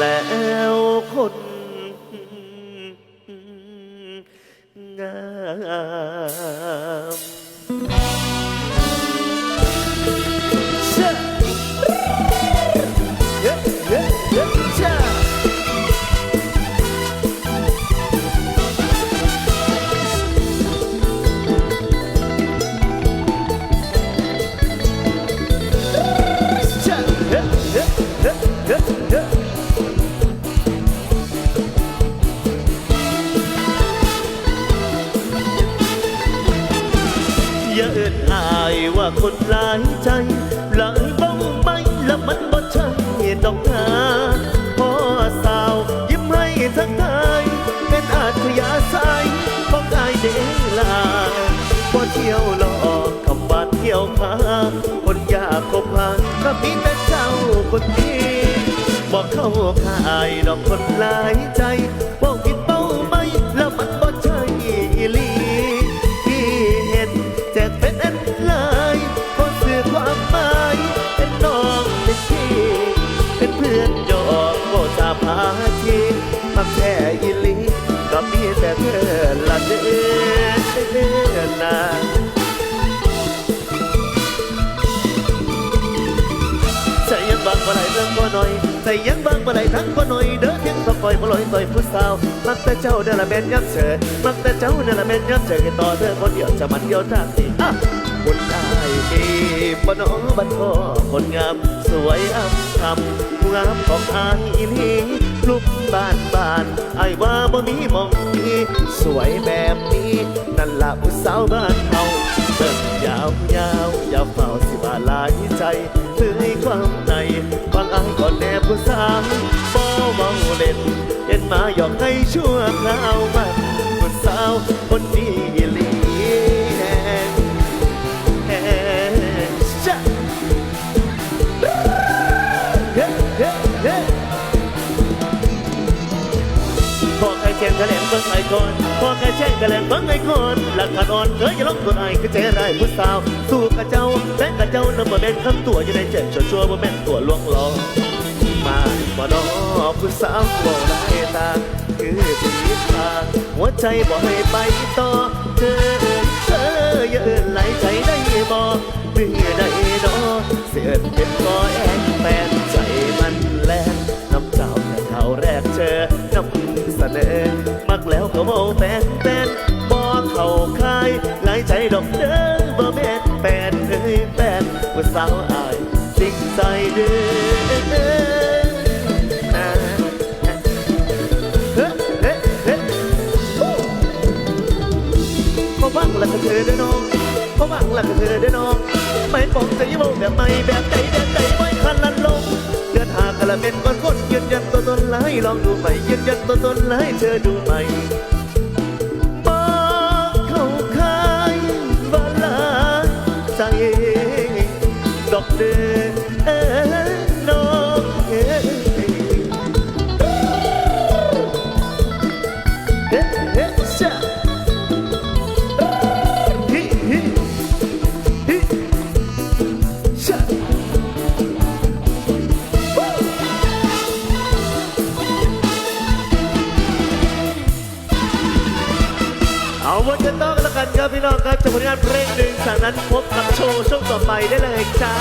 แล้วคนงาม อย่าเอินอายว่าคนหลายใจ หลายบ้องไปแล้วมันบ่ใช่ดอกนาพ่อสาวยิ้มให้ทักทายเป็นอาชญาสายของอายเดลาพอเที่ยวหลอกคำบาดเที่ยวพาคนยากคบหาก็มีแต่เจ้าคนนี้บอก เข้าขายดอกคนหลายใจบอกผิดเป้าไม่แล้วมันบ่ใช่อีหลีที่เห็นแจกเป็นอันลายพอสื่อความหมายเป็นน้องเป็นพี่เป็นเพื่อนยอกโบจาพาทีมักแท้ยิลีก็มีแต่เธอละเด้อนาใจยังบางบ่ไหลเรื่องบ่หน่อย ใจยังบางบ่ไหลทั้งบ่หน่อยเด้อเพียงต้องปล่อยบ่ลอยต่อยผู้สาวมักแต่เจ้าเด้อละแม่นยับเสอมักแต่เจ้าเด้อละแม่นยับเสอให้ต่อเธอคนเดียวจะมันเดียวทางนี้อะคนอายดีบ่น้องบัดพอคนงามสวยอำคำผู้งามของอายอีหลีลุกบ้านบ้านไอ้ว่าบ่มีมองนี้สวยแบบนี้นั่นละผู้สาวบ้านเฮาเบิ่งยาวยาวย่าเฝ้าสิว่าหลายใจเพื่อให้ความ พ่อนแน่ผู้สาวบ่เว้าเล่นเห็นมาหยอกให้ชั่วคราวมันผู้สาวคนดีอีหลีแฮงแฮงชะเฮ้เฮ้เฮ้พอใครแจ้งแถลงเบิ่งไอ้คนพอใครแจ้งแถลงเบิ่งไอ้คนหลักฐานอ่อนเคยจะลบตัวไอ้คือใจร้ายผู้สาว สู้กับเจ้าแม้กับเจ้านำมาเป็นคำตัวอยู่ในเจ็ดชั่วชัวๆบ่แม่นตัวลวงหลอก นอผู้สาวบ่ได้ตาคือสีทางหัวใจบ่ให้ไปต่อ เธอเอเธออย่าเอินไหลใจได้บ่ดื้อได้ดอเสียดเป็นกอแอนแฟนใจมันแลนน้ำเจ้าแต่เขาแรกเจอน้ำเสนอมักแล้วก็บ่แฟนแฟนบ่เข้าคายหลายใจดอกเด้อบ่แม่นแฟนเอ้ยแฟนผู้สาวอายสิ่งใจเด้อ หวังละก็เธอเด้อน้องบ่หวังลัก็เธอเด้อน้องไม่ปองใจเว้าแบบไม่แบบใจแบบใจไม่คันลันลงเดิดหากละเป็นคนคนยืนยันตัวตนไล่ลองดูใหม่ยืนยันตัวตนไล่เธอดูใหม่ กันครับพี่น้องครับจากผลงานเพลงหนึ่งจากนั้นพบกับโชว์ช่วงต่อไปได้เลยจ้า